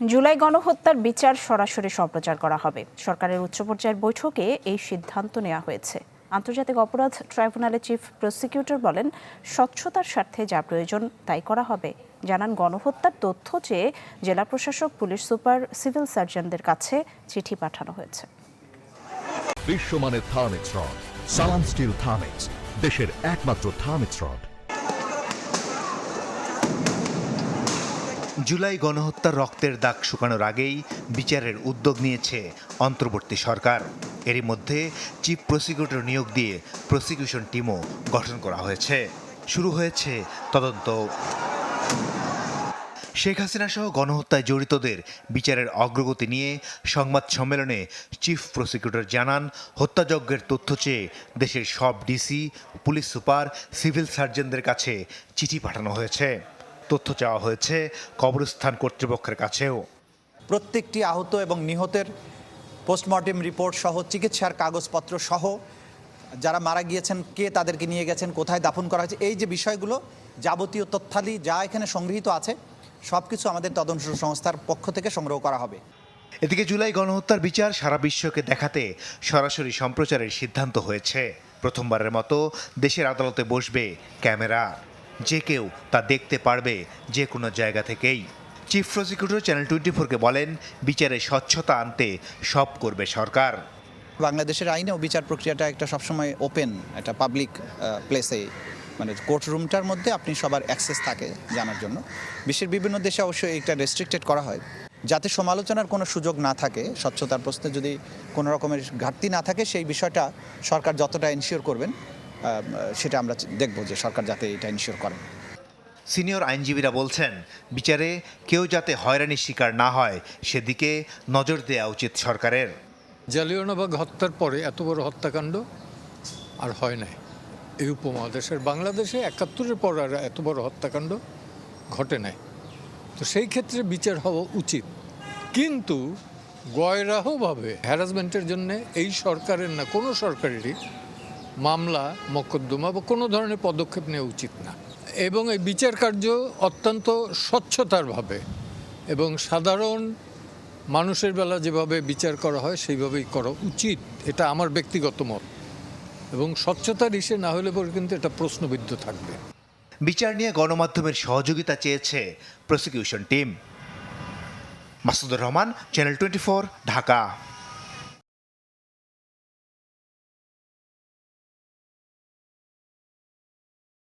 জুলাই গণহত্যার বিচার সরাসরি সম্প্রচার করা হবে। সরকারের উচ্চ পর্যায়ের বৈঠকে এই সিদ্ধান্ত নেওয়া হয়েছে। আন্তর্জাতিক অপরাধ ট্রাইব্যুনালের চিফ প্রসিকিউটর বলেন, স্বচ্ছতার স্বার্থে যা প্রয়োজন তাই করা হবে। জানান, গণহত্যার তথ্য চেয়ে জেলা প্রশাসক, পুলিশ সুপার, সিভিল সার্জনদের কাছে চিঠি পাঠানো হয়েছে। বিশ্বমানের থার্মিক্স রড সালাম স্টিল থার্মিক্স দেশের একমাত্র থার্মিক্স রড জুলাই গণহত্যার রক্তের দাগ শুকানোর আগেই বিচারের উদ্যোগ নিয়েছে অন্তর্বর্তী সরকার। এরই মধ্যে চিফ প্রসিকিউটর নিয়োগ দিয়ে প্রসিকিউশন টিমও গঠন করা হয়েছে। শুরু হয়েছে তদন্ত। শেখ হাসিনা সহ গণহত্যায় জড়িতদের বিচারের অগ্রগতি নিয়ে সংবাদ সম্মেলনে চিফ প্রসিকিউটর জানান, হত্যাযজ্ঞের তথ্য চেয়ে দেশের সব ডিসি, পুলিশ সুপার, সিভিল সার্জনদের কাছে চিঠি পাঠানো হয়েছে। তথ্য চাওয়া হয়েছে কবরস্থান কর্তৃপক্ষের কাছেও। প্রত্যেকটি আহত এবং নিহতের পোস্টমর্টেম রিপোর্ট সহ চিকিৎসার কাগজপত্র সহ যারা মারা গিয়েছেন কে তাদেরকে নিয়ে গেছেন কোথায় দাফন করা হয়েছে এই যে বিষয়গুলো যাবতীয় তথ্যাদি যা এখানে সংগৃহীত আছে সব কিছু আমাদের তদন্ত সংস্থার পক্ষ থেকে সংগ্রহ করা হবে। এদিকে জুলাই গণহত্যার বিচার সারা বিশ্বকে দেখাতে সরাসরি সম্প্রচারের সিদ্ধান্ত হয়েছে। প্রথমবারের মতো দেশের আদালতে বসবে ক্যামেরা। যে কেউ তা দেখতে পারবে যে কোনো জায়গা থেকেই। চিফ প্রসিকিউটর চ্যানেল টোয়েন্টি ফোরকে বলেন, বিচারে স্বচ্ছতা আনতে সব করবে সরকার। বাংলাদেশের আইনেও বিচার প্রক্রিয়াটা একটা সবসময় ওপেন একটা পাবলিক প্লেসে মানে কোর্ট রুমটার মধ্যে আপনি সবার অ্যাক্সেস থাকে জানার জন্য। বিশ্বের বিভিন্ন দেশে অবশ্যই এটা রেস্ট্রিক্টেড করা হয়। যাতে সমালোচনার কোনো সুযোগ না থাকে, স্বচ্ছতার প্রশ্নে যদি কোনো রকমের ঘাটতি না থাকে, সেই বিষয়টা সরকার যতটা ইনশিওর করবেন সেটা আমরা দেখব যে সরকার যাতে এটা ইনশিওর করে। সিনিয়র আইনজীবীরা বলছেন বিচারে কেউ যাতে হয়রানির শিকার না হয় সেদিকে নজর দেওয়া উচিত সরকারের। জালিয়ানবাগ হত্যার পরে এত বড় হত্যাকাণ্ড আর হয় নাই। এই উপমহাদেশের বাংলাদেশে একাত্তরের পর আর এত বড় হত্যাকাণ্ড ঘটে নাই। তো সেই ক্ষেত্রে বিচার হওয়া উচিত। কিন্তু গয়রাহভাবে হ্যারাসমেন্টের জন্য এই সরকারের না কোনো সরকারেরই মামলা, মকদ্দমা বা কোনো ধরনের পদক্ষেপ নেওয়া উচিত না। এবং এই বিচার কার্য অত্যন্ত স্বচ্ছতারভাবে এবং সাধারণ মানুষের বেলা যেভাবে বিচার করা হয়, সেইভাবেই করা উচিত। এটা আমার ব্যক্তিগত মত। এবং স্বচ্ছতার ইসে না হলে পরে কিন্তু এটা প্রশ্নবিদ্ধ থাকবে। বিচার নিয়ে গণমাধ্যমের সহযোগিতা চেয়েছে prosecution team Masudur Rahman channel twenty Dhaka.